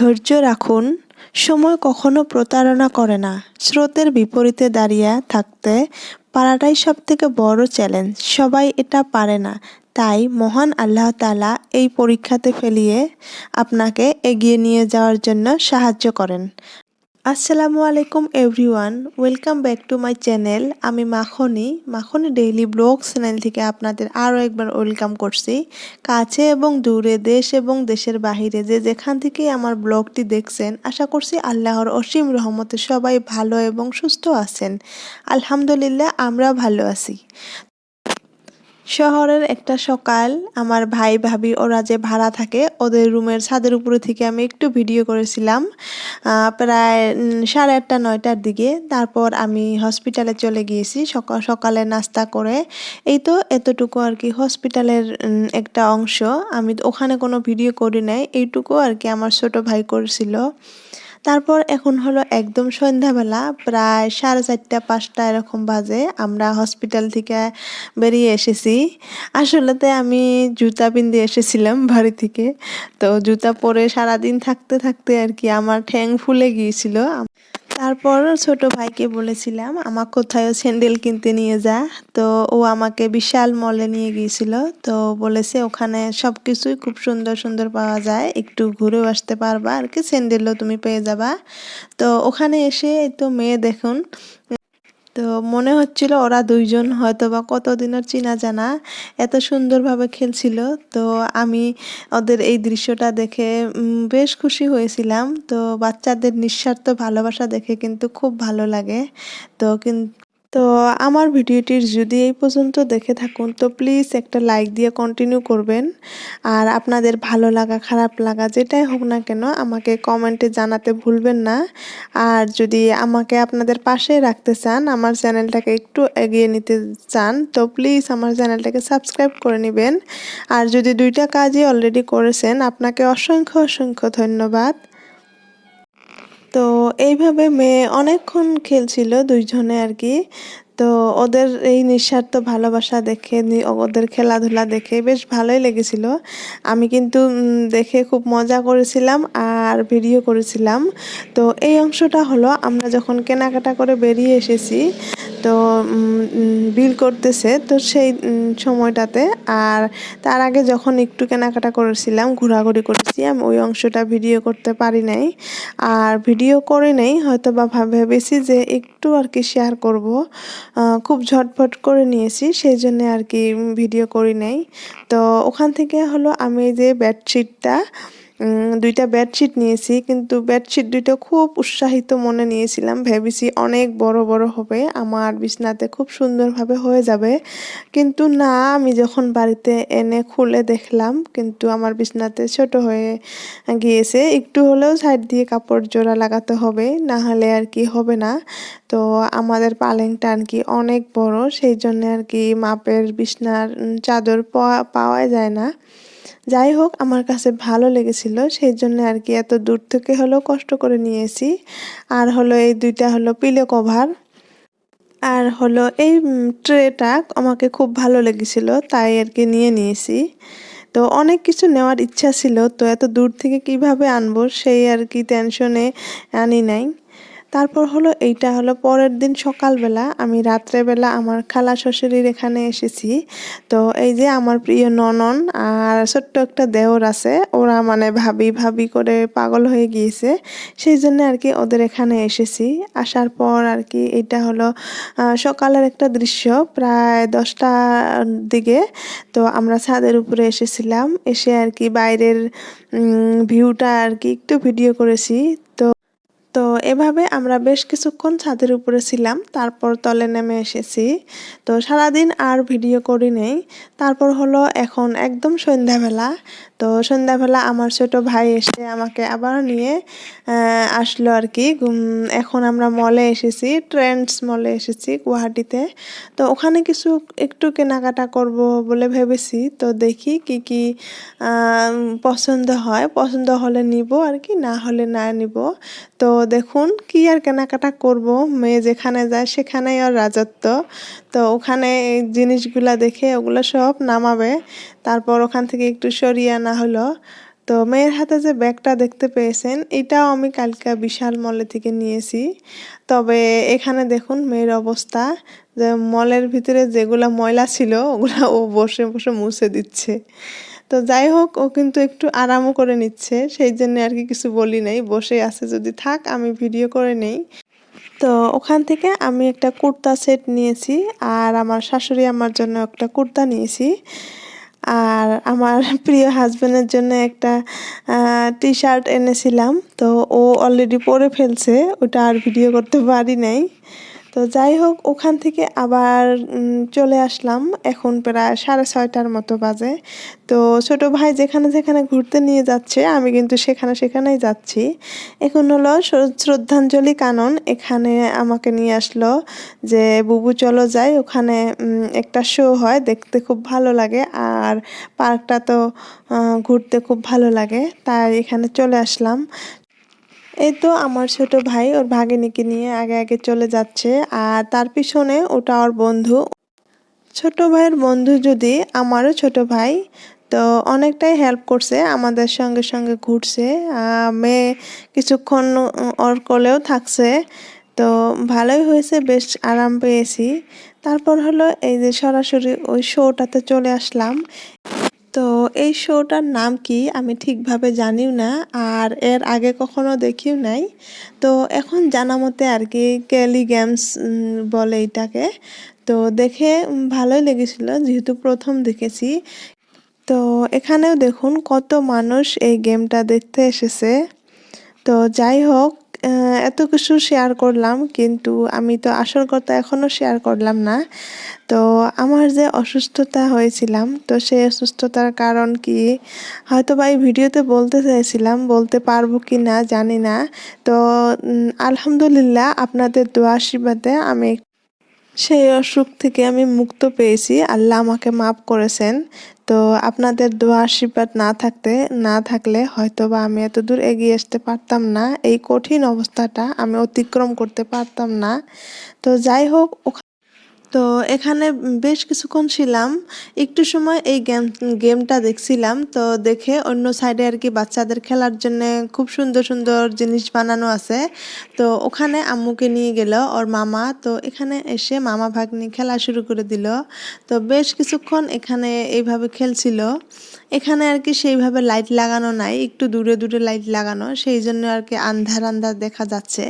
ধৈর্য রাখুন, সময় কখনো প্রতারণা করে না। স্রোতের বিপরীতে দাঁড়িয়ে থাকতে পারাটাই সব থেকে বড় চ্যালেঞ্জ সবাই এটা পারে না। তাই মহান আল্লাহ তালা এই পরীক্ষাতে ফেলিয়ে আপনাকে এগিয়ে নিয়ে যাওয়ার জন্য সাহায্য করেন। আসসালামু আলাইকুম everyone, welcome back to my channel. আমি Makhni. Makhni daily blog channel থেকে আপনাদের আরও একবার ওয়েলকাম করছি। কাছে এবং দূরে, দেশ এবং দেশের বাহিরে যে যেখান থেকেই আমার ব্লগটি দেখছেন, আশা করছি আল্লাহর অসীম রহমতে সবাই ভালো এবং সুস্থ আছেন। আলহামদুলিল্লাহ, আমরা ভালো আছি। শহরের একটা সকাল, আমার ভাই, ভাবি, ওরা যে ভাড়া থাকে, ওদের রুমের ছাদের উপরে থেকে আমি একটু ভিডিও করেছিলাম প্রায় সাড়ে আটটা, নয়টার দিকে। তারপর আমি হসপিটালে চলে গিয়েছি সকাল সকালে নাস্তা করে। এই তো এতটুকু আর কি হসপিটালের একটা অংশ। আমি ওখানে কোনো ভিডিও করি নাই, এইটুকু আর কি আমার ছোট ভাই করেছিল। তারপর এখন হলো একদম সন্ধ্যাবেলা, প্রায় সাড়ে চারটা, পাঁচটা এরকম বাজে। আমরা হসপিটাল থেকে বেরিয়ে এসেছি। আসলেতে আমি জুতা পিন্দে এসেছিলাম বাড়ি থেকে। তো জুতা পরে সারাদিন থাকতে থাকতে আর কি আমার ঠ্যাং ফুলে গিয়েছিল। তারপর ছোট ভাইকে বলেছিলাম আমার কোথায় স্যান্ডেল কিনতে নিয়ে যা। তো ও আমাকে বিশাল মলে নিয়ে গিয়েছিল। তো বলেছে, ওখানে সব কিছুই খুব সুন্দর সুন্দর পাওয়া যায়। একটু ঘুরেও আসতে পারবা। আর কি স্যান্ডেলও তুমি পেয়ে যাবা। তো ওখানে এসে তো মেয়ে দেখুন তো মনে হচ্ছিল ওরা দুইজন হয়তো বা কতদিনের চিনা জানা, এত সুন্দরভাবে খেলছিল। তো আমি ওদের এই দৃশ্যটা দেখে বেশ খুশি হয়েছিলাম। তো বাচ্চাদের নিঃস্বার্থ ভালোবাসা দেখে কিন্তু খুব ভালো লাগে। তো তো আমার ভিডিওটির যদি এই পর্যন্ত দেখে থাকুন, তো প্লিজ একটা লাইক দিয়ে কন্টিনিউ করবেন। আর আপনাদের ভালো লাগা, খারাপ লাগা, যেটাই হোক না কেন, আমাকে কমেন্টে জানাতে ভুলবেন না। আর যদি আমাকে আপনাদের পাশে রাখতে চান, আমার চ্যানেলটাকে একটু এগিয়ে নিতে চান, তো প্লিজ আমার চ্যানেলটাকে সাবস্ক্রাইব করে নেবেন। আর যদি দুইটা কাজই অলরেডি করেছেন, আপনাকে অসংখ্য অসংখ্য ধন্যবাদ। তো এইভাবে মেয়ে অনেকক্ষণ খেলছিল দুইজনে আর কি। তো ওদের এই নিঃস্বার্থ ভালোবাসা দেখে ওদের খেলাধুলা দেখে বেশ ভালোই লেগেছিল। আমি কিন্তু দেখে খুব মজা করেছিলাম আর ভিডিও করেছিলাম। তো এই অংশটা হলো আমরা যখন কেনাকাটা করে বেরিয়ে এসেছি তো বিল করতেছে তো সেই সময়টাতে। আর তার আগে যখন একটু কেনাকাটা করেছিলাম, ঘোরাঘুরি করেছি, আমি ওই অংশটা ভিডিও করতে পারি নাই। আর ভিডিও করে নেই হয়তো বা ভেবেছি যে একটু আর কি শেয়ার করব। খুব ঝটফট করে নিয়েছি, সেই জন্যে আর কি ভিডিও করি নাই। তো ওখান থেকে হলো আমি যে বেডশিটটা দুইটা বেডশিট নিয়েছি, কিন্তু বেডশিট দুইটা খুব উৎসাহিত মনে নিয়েছিলাম। ভেবেছি অনেক বড় বড় হবে, আমার বিছনাতে খুব সুন্দরভাবে হয়ে যাবে। কিন্তু না, আমি যখন বাড়িতে এনে খুলে দেখলাম, কিন্তু আমার বিছনাতে ছোট হয়ে গিয়েছে, একটু হলেও সাইড দিয়ে কাপড় জোড়া লাগাতে হবে, না হলে আর কি হবে না। তো আমাদের পালেংটা আর কি অনেক বড়, সেই জন্য আর কি মাপের বিছনার চাদর পাওয়া যায় না। যাই হোক আমার কাছে ভালো লেগেছিল, সেই জন্য আর কি এত দূর থেকে হলেও কষ্ট করে নিয়েছি। আর হলো এই দুইটা হলো পিলো কভার। আর হলো এই ট্রেটা আমাকে খুব ভালো লেগেছিল, তাই আর কি নিয়ে নিয়েছি। তো অনেক কিছু নেওয়ার ইচ্ছা ছিল, তো এত দূর থেকে কীভাবে আনব, সেই আর কি টেনশনে আনি নাই। তারপর হলো এইটা হলো পরের দিন সকালবেলা আমি রাত্রেবেলা আমার খালা শ্বশুরির এখানে এসেছি। তো এই যে আমার প্রিয় ননন আর ছোট্ট একটা দেওর আছে, ওরা মানে ভাবি ভাবি করে পাগল হয়ে গিয়েছে, সেই জন্য আর কি ওদের এখানে এসেছি। আসার পর আর কি এটা হলো সকালের একটা দৃশ্য প্রায় দশটার দিকে। তো আমরা ছাদের উপরে এসেছিলাম, এসে আর কি বাইরের ভিউটা আর কি একটু ভিডিও করেছি। তো এভাবে আমরা বেশ কিছুক্ষণ ছাদের উপরে ছিলাম, তারপর তলে নেমে এসেছি। তো সারাদিন আর ভিডিও করি নেই। তারপর হলো এখন একদম সন্ধ্যাবেলা। তো সন্ধ্যাবেলা আমার ছোট ভাই এসে আমাকে আবার নিয়ে আসলো আর কি। এখন আমরা মলে এসেছি ট্রেন্ডস মলে এসেছি গুয়াহাটিতে। তো ওখানে কিছু একটু কেনাকাটা করব বলে ভেবেছি। তো দেখি কি কি পছন্দ হয়। পছন্দ হলে নিব আর কি, না হলে না নিব। তো দেখুন কি আর কেনাকাটা করব। মেয়ে যেখানে যায় সেখানেই ওর রাজত্ব। তো ওখানে জিনিসগুলা দেখে ওগুলো সব নামাবে। তারপর ওখান থেকে একটু সরিয়ে আনা হলো। তো মেয়ের হাতে যে ব্যাগটা দেখতে পেয়েছেন, এটাও আমি কালকা বিশাল মলে থেকে নিয়েছি। তবে এখানে দেখুন মেয়ের অবস্থা। যে মলের ভিতরে যেগুলা ময়লা ছিল, ওগুলা ও বসে বসে মুছে দিচ্ছে। তো যাই হোক, ও কিন্তু একটু আরামও করে নিচ্ছে। সেই জন্য আর কি কিছু বলি নাই। বসে আছে যদি থাক, আমি ভিডিও করে নেই। তো ওখান থেকে আমি একটা কুর্তা সেট নিয়েছি, আর আমার শাশুড়ি আমার জন্য একটা কুর্তা নিয়েছি। আর আমার প্রিয় হাজব্যান্ডের জন্য একটা টি শার্ট এনেছিলাম। তো ও অলরেডি পরে ফেলছে, ওটা আর ভিডিও করতে পারি নাই। তো যাই হোক, ওখান থেকে আবার চলে আসলাম। এখন প্রায় সাড়ে ছয়টার মতো বাজে। তো ছোট ভাই যেখানে যেখানে ঘুরতে নিয়ে যাচ্ছে, আমি কিন্তু সেখানে সেখানেই যাচ্ছি। এখন হলো শ্রদ্ধাঞ্জলি কানন। এখানে আমাকে নিয়ে আসলো যে, বুবু, চলো যাই। ওখানে একটা শো হয়, দেখতে খুব ভালো লাগে। আর পার্কটা তো ঘুরতে খুব ভালো লাগে। তাই এখানে চলে আসলাম। এই তো আমার ছোট ভাই, ওর ভাগিনীকে নিয়ে আগে আগে চলে যাচ্ছে, আর তার পিছনে ওটা ওর বন্ধু। ছোট ভাইয়ের বন্ধু যদি আমারও ছোট ভাই, তো অনেকটাই হেল্প করছে, আমাদের সঙ্গে সঙ্গে ঘুরছে মেয়ে কিছুক্ষণ ওর কোলেও থাকছে। তো ভালোই হয়েছে, বেশ আরাম পেয়েছি। তারপর হলো এই যে সরাসরি ওই শোটাতে চলে আসলাম। তো এই শোটার নাম কি আমি ঠিকভাবে জানিও না আর এর আগে কখনো দেখিও নাই। তো এখন জানা মতে আর কি ক্যালি গেমস বলে এটাকে। তো দেখে ভালোই লেগেছিল যেহেতু প্রথম দেখেছি। তো এখানেও দেখুন কত মানুষ এই গেমটা দেখতে এসেছে। তো যাই হোক এত কিছু শেয়ার করলাম, কিন্তু আমি তো আসল কথা এখনও শেয়ার করলাম না। তো আমার যে অসুস্থতা হয়েছিলাম, তো সেই অসুস্থতার কারণ কি হয়তো বা এই ভিডিওতে বলতে চাইছিলাম, বলতে পারব কি না জানি না। তো আলহামদুলিল্লাহ আপনাদের দোয়া আশীর্বাদে আমি সেই অসুখ থেকে আমি মুক্ত পেয়েছি। আল্লাহ আমাকে মাফ করেছেন। তো আপনাদের দোয়া আশীর্বাদ না থাকতে, না থাকলে হয়তো বা আমি এত দূর এগিয়ে আসতে পারতাম না। এই কঠিন অবস্থাটা আমি অতিক্রম করতে পারতাম না। তো যাই হোক তো এখানে বেশ কিছুক্ষণ ছিলাম। একটু সময় এই গেম, গেমটা দেখছিলাম। তো দেখে অন্য সাইডে আর কি বাচ্চাদের খেলার জন্য খুব সুন্দর সুন্দর জিনিস বানানো আছে। তো ওখানে আম্মুকে নিয়ে গেল, ওর মামা। তো এখানে এসে মামা ভাগ্নি খেলা শুরু করে দিল। তো বেশ কিছুক্ষণ এখানে এইভাবে খেলছিল। এখানে আর কি সেইভাবে লাইট লাগানো নাই, একটু দূরে দূরে লাইট লাগানো। সেই জন্য আর কি আন্ধার আন্ধার দেখা যাচ্ছে।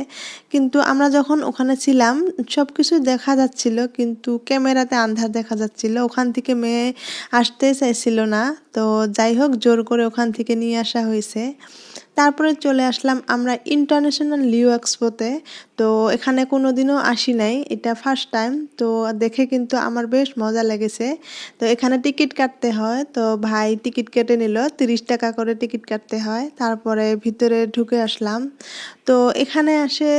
কিন্তু আমরা যখন ওখানে ছিলাম সব কিছু দেখা যাচ্ছিল। কিন্তু ক্যামেরাতে আন্ধার দেখা যাচ্ছিল। ওখান থেকে মেয়ে আসতে চাইছিল না। তো যাই হোক, জোর করে ওখান থেকে নিয়ে আসা হয়েছে। তারপরে চলে আসলাম আমরা ইন্টারন্যাশনাল লিও এক্সপোতে তো এখানে কোনো দিনও আসি নাই, এটা ফার্স্ট টাইম তো দেখে কিন্তু আমার বেশ মজা লেগেছে। তো এখানে টিকিট কাটতে হয়, তো ভাই টিকিট কেটে নিল, তিরিশ টাকা করে টিকিট কাটতে হয়, তারপরে ভিতরে ঢুকে আসলাম। তো এখানে আসে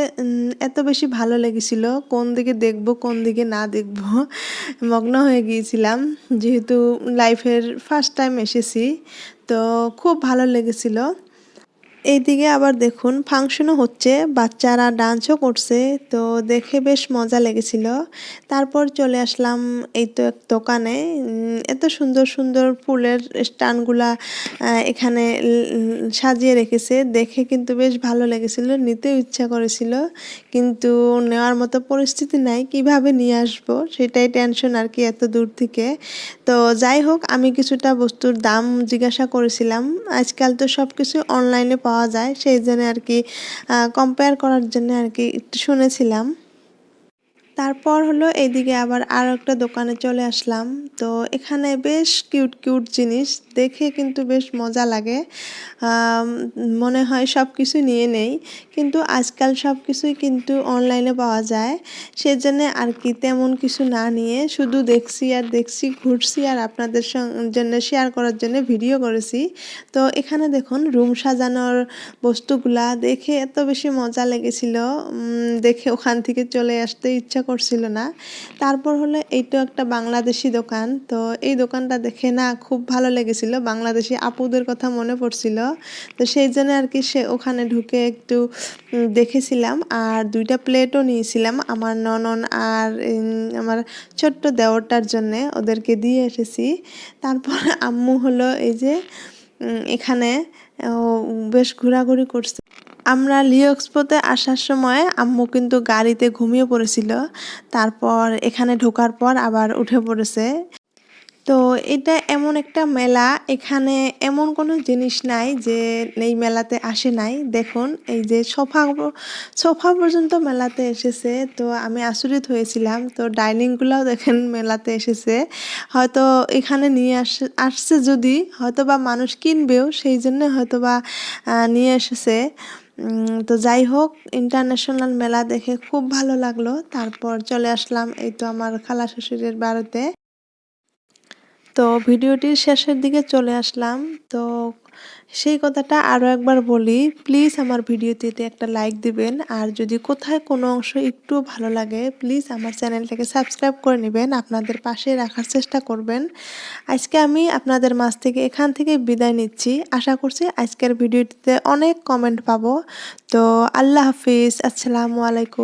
এত বেশি ভালো লেগেছিল, কোন দিকে দেখব, কোন দিকে না দেখব, মগ্ন হয়ে গিয়েছিলাম। যেহেতু লাইফের ফার্স্ট টাইম এসেছি, তো খুব ভালো লেগেছিল। এইদিকে আবার দেখুন ফাংশনও হচ্ছে, বাচ্চারা ডান্সও করছে, তো দেখে বেশ মজা লেগেছিল। তারপর চলে আসলাম এই তো এক দোকানে। এত সুন্দর সুন্দর ফুলের স্টানগুলা এখানে সাজিয়ে রেখেছে। দেখে কিন্তু বেশ ভালো লেগেছিল, নিতেও ইচ্ছা করেছিল, কিন্তু নেওয়ার মতো পরিস্থিতি নাই, কীভাবে নিয়ে আসব? সেটাই টেনশন আর কি এত দূর থেকে। তো যাই হোক, আমি কিছুটা বস্তুর দাম জিজ্ঞাসা করেছিলাম। আজকাল তো সব কিছু অনলাইনে পাওয়া পাওয়া যায় সেই জন্য আর কি কম্পেয়ার করার জন্য আর কি একটু শুনেছিলাম। তারপর হলো এইদিকে আবার আর একটা দোকানে চলে আসলাম। তো এখানে বেশ কিউট কিউট জিনিস। দেখে কিন্তু বেশ মজা লাগে। মনে হয় সব কিছু নিয়ে নেই। কিন্তু আজকাল সব কিছুই কিন্তু অনলাইনে পাওয়া যায়। সেজন্য আর কি তেমন কিছু না নিয়ে শুধু দেখছি আর দেখছি, ঘুরছি আর আপনাদের জন্য শেয়ার করার জন্য ভিডিও করেছি। তো এখানে দেখুন রুম সাজানোর বস্তুগুলা দেখে এত বেশি মজা লেগেছিল। দেখে ওখান থেকে চলে আসতে ইচ্ছা করছিল না। তারপর হলো এইটা একটা বাংলাদেশি দোকান। তো এই দোকানটা দেখে না খুব ভালো লেগেছিল। বাংলাদেশি আপুদের কথা মনে পড়ছিল। তো সেই জন্য আর কি সে ওখানে ঢুকে একটু দেখেছিলাম। আর দুইটা প্লেটও নিয়েছিলাম। আমার ননন আর আমার ছোট্ট দেওরটার জন্যে ওদেরকে দিয়ে এসেছি। তারপর আম্মু হলো এই যে এখানে বেশ ঘোরাঘুরি করছে। আমরা লিও এক্সপোতে আসার সময় আম্মু কিন্তু গাড়িতে ঘুমিয়ে পড়েছিল। তারপর এখানে ঢোকার পর আবার উঠে পড়েছে। তো এটা এমন একটা মেলা, এখানে এমন কোনো জিনিস নাই যে এই মেলাতে আসে নাই। দেখুন, এই যে সোফা সোফা পর্যন্ত মেলাতে এসেছে। তো আমি আচরিত হয়েছিলাম। তো ডাইনিংগুলোও দেখেন মেলাতে এসেছে। হয়তো এখানে নিয়ে আস, আসছে যদি হয়তো বা মানুষ কিনবেও, সেই জন্য হয়তো বা নিয়ে এসেছে। তো যাই হোক ইন্টারন্যাশনাল মেলা দেখে খুব ভালো লাগল। তারপর চলে আসলাম এই তো আমার খালা শ্বশুরের বাড়িতে। তো ভিডিওটির শেষের দিকে চলে আসলাম। তো সেই কথাটা আরও একবার বলি প্লিজ আমার ভিডিওটিতে একটা লাইক দিবেন। আর যদি কোথায় কোনো অংশ একটু ভালো লাগে প্লিজ আমার চ্যানেলটাকে সাবস্ক্রাইব করে নেবেন, আপনাদের পাশে রাখার চেষ্টা করবেন। আজকে আমি আপনাদের মাছ থেকে এখান থেকে বিদায় নিচ্ছি। আশা করছি আজকের ভিডিওটিতে অনেক কমেন্ট পাবো। তো আল্লাহ হাফিজ, আসসালামু আলাইকুম।